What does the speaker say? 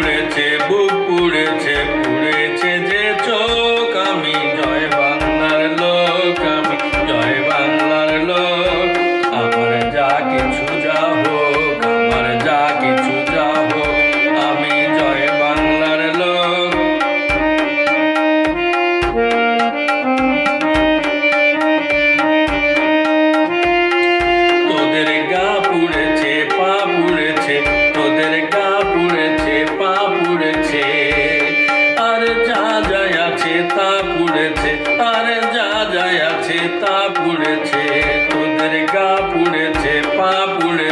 পুড়েছে বুক পুড়েছে। পা পুড়ে